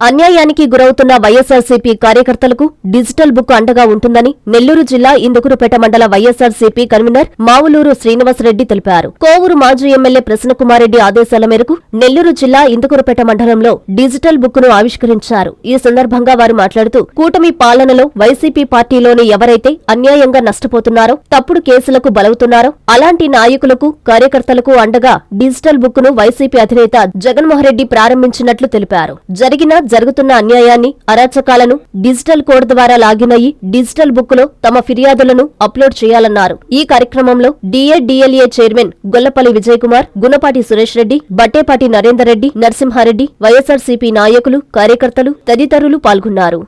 అన్యాయానికి గురవుతున్న వైఎస్ఆర్సీపీ కార్యకర్తలకు డిజిటల్ బుక్ అండగా ఉంటుందని నెల్లూరు జిల్లా ఇందుకురుపేట మండల వైఎస్ఆర్సీపీ కన్వీనర్ మావులూరు శ్రీనివాసరెడ్డి తెలిపారు. కోవూరు మాజీ ఎమ్మెల్యే ప్రసన్నకుమారెడ్డి ఆదేశాల మేరకు నెల్లూరు జిల్లా ఇందుకురుపేట మండలంలో డిజిటల్ బుక్ను ఆవిష్కరించారు. ఈ సందర్భంగా వారు మాట్లాడుతూ కూటమి పాలనలో వైసీపీ పార్టీలోని ఎవరైతే అన్యాయంగా నష్టపోతున్నారో తప్పుడు కేసులకు బలవుతున్నారో అలాంటి నాయకులకు కార్యకర్తలకు అండగా డిజిటల్ బుక్ను వైసీపీ అధినేత జగన్మోహన్ రెడ్డి ప్రారంభించినట్లు తెలిపారు. జరిగిన జరుగుతున్న అన్యాయాన్ని అరాచకాలను డిజిటల్ కోడ్ ద్వారా లాగిన్ అయ్యి డిజిటల్ బుక్లో తమ ఫిర్యాదులను అప్లోడ్ చేయాలన్నారు. ఈ కార్యక్రమంలో డిఏడిఎల్ఏ చైర్మన్ గొల్లపల్లి విజయ్ కుమార్ గుణపాటి సురేష్ రెడ్డి బట్టేపాటి నరేందర్ రెడ్డి నరసింహారెడ్డి వైఎస్ఆర్సీపీ నాయకులు కార్యకర్తలు తదితరులు పాల్గొన్నారు.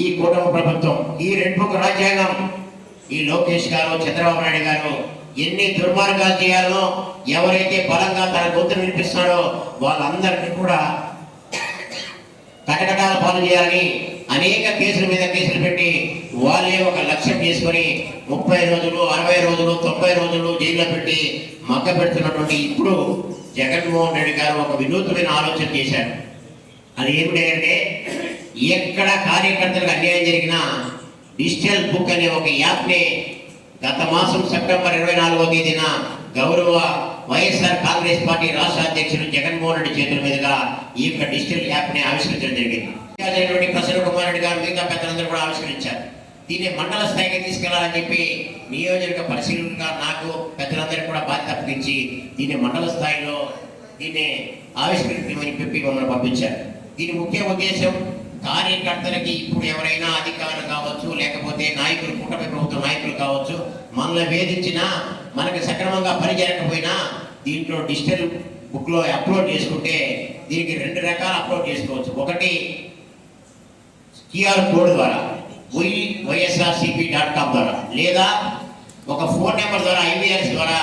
ఈ కూటమి ప్రభుత్వం ఈ రెండు రాజ్యాంగం ఈ లోకేష్ గారు చంద్రబాబు నాయుడు గారు ఎన్ని దుర్మార్గాలు చేయాలో ఎవరైతే బలంగా తన గొంతును వినిపిస్తాడో వాళ్ళందరినీ కూడా కటకటాల పాలు చేయాలని అనేక కేసుల మీద కేసులు పెట్టి వాళ్ళే ఒక లక్ష్యం చేసుకొని ముప్పై రోజులు అరవై రోజులు తొంభై రోజులు జైల్లో పెట్టి మగ్గ పెడుతున్నటువంటి ఇప్పుడు జగన్మోహన్ రెడ్డి గారు ఒక వినూత్నమైన ఆలోచన చేశారు. అది ఏమిటంటే ఎక్కడ కార్యకర్తలకు అన్యాయం జరిగినా డిజిటల్ బుక్ అనే ఒక యాప్ని గత మాసం సెప్టెంబర్ ఇరవై నాలుగో తేదీన గౌరవ వైఎస్ఆర్ కాంగ్రెస్ పార్టీ రాష్ట్ర అధ్యక్షుడు జగన్మోహన్ రెడ్డి చేతుల మీదుగా ఈ యొక్క డిజిటల్ యాప్ని ఆవిష్కరించడం జరిగింది. అయినటువంటి ప్రసన్న కుమార్ రెడ్డి గారు మిగతా పెద్దలందరూ కూడా ఆవిష్కరించారు. దీన్ని మండల స్థాయికి తీసుకెళ్ళాలని చెప్పి నియోజక పరిశీలనగా నాకు పెద్దలందరికీ కూడా బాధ్యత అప్పగించి దీన్ని మండల స్థాయిలో దీన్ని ఆవిష్కరించమని చెప్పి మమ్మల్ని పంపించారు. దీని ముఖ్య ఉద్దేశం కార్యకర్తలకి ఇప్పుడు ఎవరైనా అధికారులు కావచ్చు లేకపోతే నాయకులు కూటమి ప్రభుత్వ నాయకులు కావచ్చు మనల్ని వేధించినా మనకి సక్రమంగా పని జరగకపోయినా దీంట్లో డిజిటల్ బుక్లో అప్లోడ్ చేసుకుంటే దీనికి రెండు రకాల అప్లోడ్ చేసుకోవచ్చు. ఒకటి క్యూఆర్ కోడ్ ద్వారా వై వైఎస్ఆర్సిపి డాట్ కామ్ ద్వారా లేదా ఒక ఫోన్ నెంబర్ ద్వారా ఐవీఆర్ఎస్ ద్వారా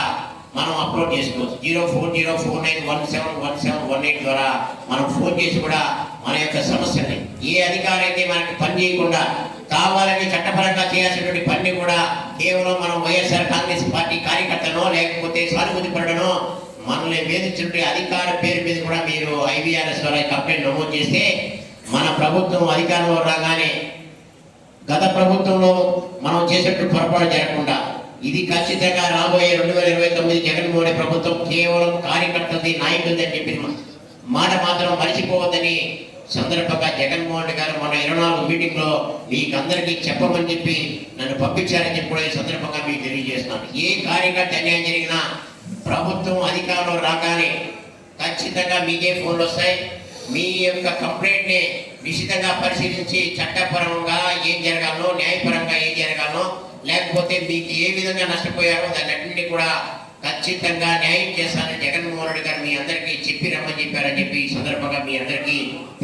మనం అప్లోడ్ చేసుకోవచ్చు. Zero four zero four nine one seven one seven one eight ద్వారా మనం ఫోన్ చేసి కూడా మన యొక్క సమస్యని ఏ అధికారి అయితే మనకి పని చేయకుండా కావాలని చట్టపరంగా చేయాల్సినటువంటి పని కూడా కేవలం మనం వైఎస్ఆర్ కాంగ్రెస్ పార్టీ కార్యకర్తనో లేకపోతే సానుభూతి పడడనో మనల్ని వేధించినటువంటి అధికార పేరు మీద కూడా మీరు ఐవీఆర్ఎస్ ద్వారా కంప్లైంట్ నమోదు చేస్తే మన ప్రభుత్వం అధికారంలో రాగానే గత ప్రభుత్వంలో మనం చేసేటువంటి పొరపాటు జరగకుండా ఇది ఖచ్చితంగా రాబోయే రెండు వేల ఇరవై తొమ్మిది జగన్మోహన్ ప్రభుత్వం కేవలం కార్యకర్తది నాయకులది అని చెప్పిన మాట. మాత్రం మర్చిపోవద్దని సందర్భంగా జగన్మోహన్ రెడ్డి గారు మన ఇరవై నాలుగు మీటింగ్లో మీకు అందరికీ చెప్పమని చెప్పి నన్ను పంపించారని చెప్పి కూడా ఈ సందర్భంగా మీకు తెలియజేస్తున్నాను. ఏ కార్యకర్త అన్యాయం జరిగినా ప్రభుత్వం అధికారంలో రాగానే ఖచ్చితంగా మీకే ఫోన్లు వస్తాయి. మీ యొక్క కంప్లైంట్ని నిశ్చితంగా పరిశీలించి చట్టపరంగా ఏం లేకపోతే మీకు ఏ విధంగా నష్టపోయారో దాన్ని కూడా ఖచ్చితంగా న్యాయం చేస్తానని జగన్మోహన్ రెడ్డి గారు మీ అందరికీ చెప్పి రమ్మని చెప్పారని చెప్పి ఈ సందర్భంగా మీ అందరికీ